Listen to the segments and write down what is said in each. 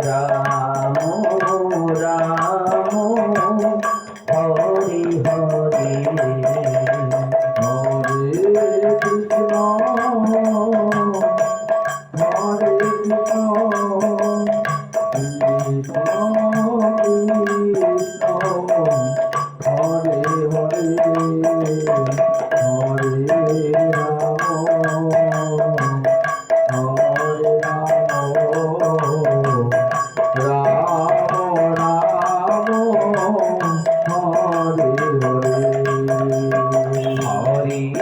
Ram Ram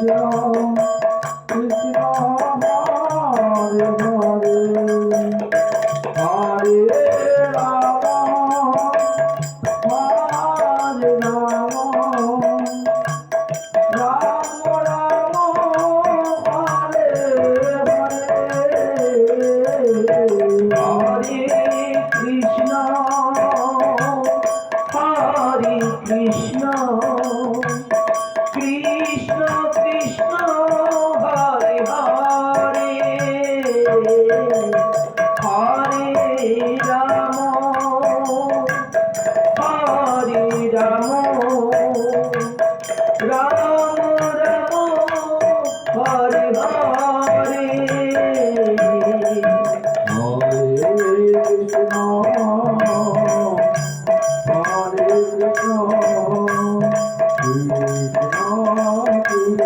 Savior.